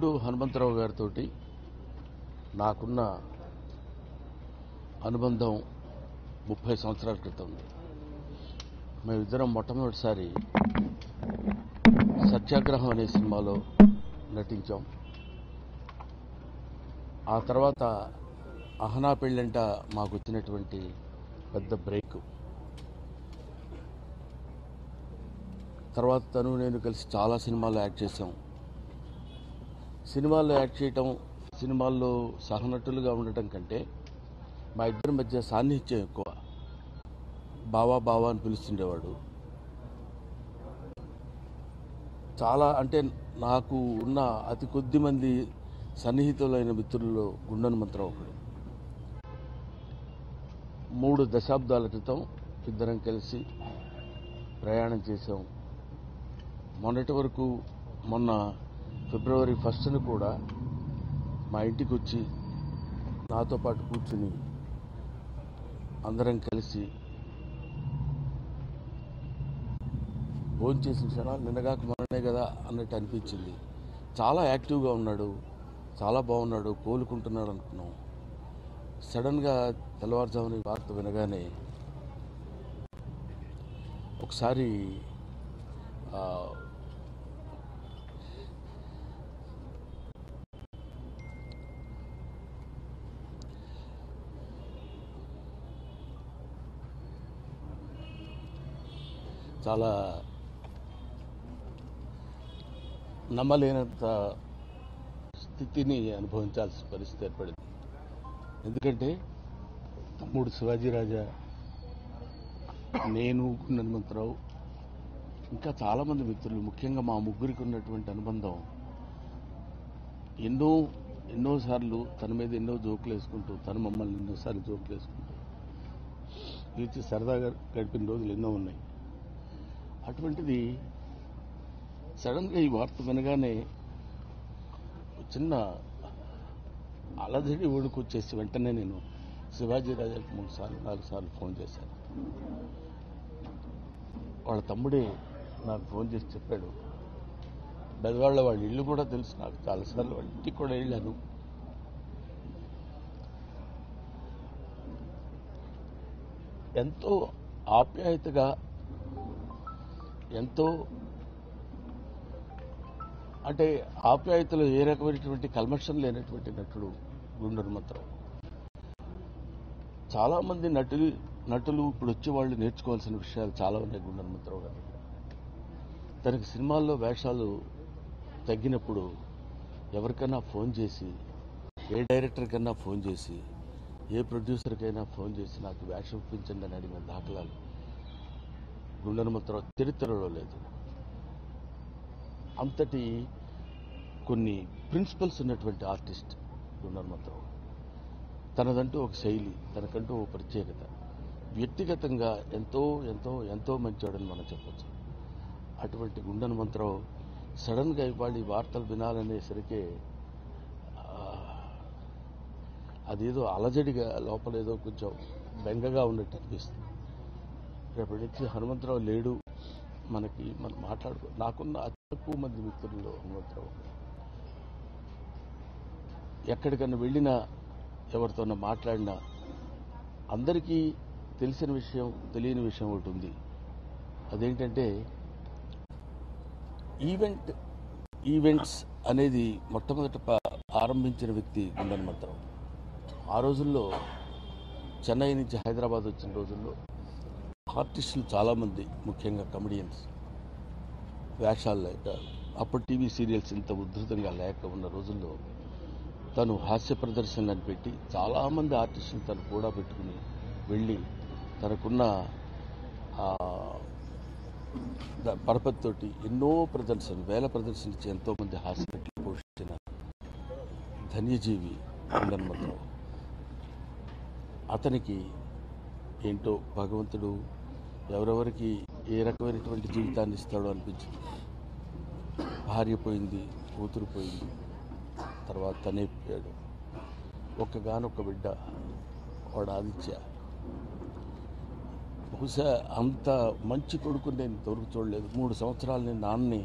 హనుమంతరావు గారితో నాకున్న అనుబంధం ముప్పై సంవత్సరాల క్రితం. మేమిద్దరం మొట్టమొదటిసారి సత్యాగ్రహం అనే సినిమాలో నటించాం. ఆ తర్వాత అహనా పెళ్ళంట మాకు వచ్చినటువంటి పెద్ద బ్రేక్. తర్వాత తను నేను కలిసి చాలా సినిమాలు యాక్ట్ చేశాం. సినిమాల్లో యాక్ట్ చేయటం సినిమాల్లో సహనటులుగా ఉండటం కంటే మా ఇద్దరి మధ్య సాన్నిహిత్యం ఎక్కువ. బావా బావా అని పిలుస్తుండేవాడు. చాలా అంటే నాకు ఉన్న అతి కొద్ది మంది సన్నిహితులైన మిత్రుల్లో గుండెను మంత్రం ఒకడు. మూడు దశాబ్దాల క్రితం ఇద్దరం కలిసి ప్రయాణం చేశాం. మొన్నటి వరకు మొన్న ఫిబ్రవరి ఫస్ట్ను కూడా మా ఇంటికి వచ్చి నాతో పాటు కూర్చుని అందరం కలిసి భోంచేసిన క్షణాలు నిన్నగాక మొన్ననే కదా అన్నట్టు అనిపించింది. చాలా యాక్టివ్గా ఉన్నాడు చాలా బాగున్నాడు కోలుకుంటున్నాడు అనుకున్నాం. సడన్గా తెల్లవారుజామున వార్త వినగానే ఒకసారి ఆ, చాలా నమ్మలేనంత స్థితిని అనుభవించాల్సిన పరిస్థితి ఏర్పడింది. ఎందుకంటే తమ్ముడు శివాజీ రాజా నేను హనుమంతరావు ఇంకా చాలామంది మిత్రులు ముఖ్యంగా మా ముగ్గురికి ఉన్నటువంటి అనుబంధం ఎన్నో ఎన్నోసార్లు తన మీద ఎన్నో జోకులు వేసుకుంటూ తను మమ్మల్ని ఎన్నోసార్లు జోకులు వేసుకుంటూ తీర్చి సరదాగా గడిపిన రోజులు ఎన్నో ఉన్నాయి. అటువంటిది సడన్గా ఈ వార్త వినగానే ఒక చిన్న అలజడి ఓడికొచ్చేసి వెంటనే నేను శివాజీ రాజాకి మూడు సార్లు నాలుగు సార్లు ఫోన్ చేశాను. వాళ్ళ తమ్ముడే నాకు ఫోన్ చేసి చెప్పాడు బెదవాళ్ళ వాళ్ళ ఇల్లు కూడా తెలుసు నాకు చాలాసార్లు వాళ్ళ ఇంటికి కూడా వెళ్ళాను. ఎంతో ఆప్యాయతగా ఎంతో అంటే ఆప్యాయతలో ఏ రకమైనటువంటి కల్మషం లేనటువంటి నటుడు గుండె హనుమంతరావు చాలా మంది నటులు నటులు ఇప్పుడు వచ్చే వాళ్ళు నేర్చుకోవాల్సిన విషయాలు చాలా ఉన్నాయి గుండె హనుమంతరావు గారు తనకి సినిమాల్లో వేషాలు తగ్గినప్పుడు ఎవరికైనా ఫోన్ చేసి ఏ డైరెక్టర్ కన్నా ఫోన్ చేసి ఏ ప్రొడ్యూసర్కైనా ఫోన్ చేసి నాకు వేషం ఇప్పించండి అని అడిగిన దాఖలాలు గుండె చరిత్రలో లేదు. అంతటి కొన్ని ప్రిన్సిపల్స్ ఉన్నటువంటి ఆర్టిస్ట్ గుండె తనదంటూ ఒక శైలి తనకంటూ ఒక ప్రత్యేకత. వ్యక్తిగతంగా ఎంతో ఎంతో ఎంతో మంచివాడని మనం చెప్పొచ్చు. అటువంటి గుండెను మంత్రం సడన్గా ఇవాళ ఈ వార్తలు వినాలనేసరికి అదేదో అలజడిగా లోపల ఏదో కొంచెం బెంగగా ఉన్నట్టు అనిపిస్తుంది. రేపటి నుంచి హనుమంతరావు లేడు మనకి మనం మాట్లాడుకో నాకున్న అతి తక్కువ మంది మిత్రుల్లో హనుమంతరావు ఎక్కడికన్నా వెళ్ళినా ఎవరితోనో మాట్లాడినా అందరికీ తెలిసిన విషయం తెలియని విషయం ఒకటి ఉంది. అదేంటంటే ఈవెంట్ ఈవెంట్స్ అనేది మొట్టమొదట ఆరంభించిన వ్యక్తి గుండె హనుమంతరావు. ఆ రోజుల్లో చెన్నై నుంచి హైదరాబాద్ వచ్చిన రోజుల్లో ఆర్టిస్టులు చాలామంది ముఖ్యంగా కమెడియన్స్ వేషాలు లేక అప్పుడు టీవీ సీరియల్స్ ఇంత ఉధృతంగా లేక ఉన్న రోజుల్లో తను హాస్య ప్రదర్శనలను పెట్టి చాలామంది ఆర్టిస్టులు తను కూడా పెట్టుకుని వెళ్ళి తనకున్న పరపతితోటి ఎన్నో ప్రదర్శనలు వేల ప్రదర్శనలు ఇచ్చి ఎంతోమంది హాస్పిటల్ పోషించిన ధన్యజీవి హనుమంతరావు అతనికి ఏంటో భగవంతుడు ఎవరెవరికి ఏ రకమైనటువంటి జీవితాన్ని ఇస్తాడో అనిపించింది. భార్య పోయింది కూతురు పోయింది తర్వాత తనే పోయాడు ఒక్కగానొక్క బిడ్డ వాడు ఆదిత్య. బహుశా అంత మంచి కొడుకు నేను దొరుకు చూడలేదు. మూడు సంవత్సరాలు నేను నాన్నని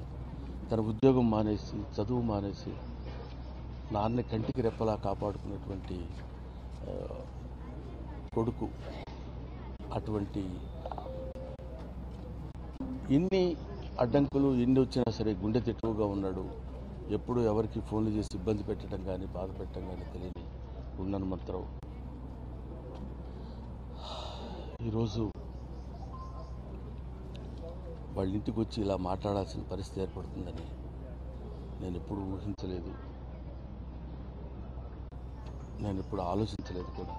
తన ఉద్యోగం మానేసి చదువు మానేసి నాన్న కంటికి రెప్పలా కాపాడుకున్నటువంటి కొడుకు అటువంటి ఎన్ని అడ్డంకులు ఎన్ని వచ్చినా సరే గుండె తిట్టువుగా ఉన్నాడు. ఎప్పుడు ఎవరికి ఫోన్లు చేసి ఇబ్బంది పెట్టడం కానీ బాధ పెట్టడం కానీ తెలియని ఉండనుమంతరావు ఈరోజు వాళ్ళ ఇంటికి వచ్చి ఇలా మాట్లాడాల్సిన పరిస్థితి ఏర్పడుతుందని నేను ఎప్పుడు ఊహించలేదు. నేను ఎప్పుడు ఆలోచించలేదు కూడా.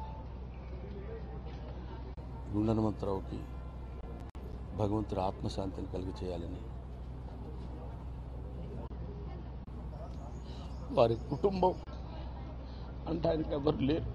గుండె హనుమంతరావుకి భగవంతుడు ఆత్మశాంతిని కలిగి చేయాలని. వారి కుటుంబం అంటే ఆయనకి ఎవరు లేరు.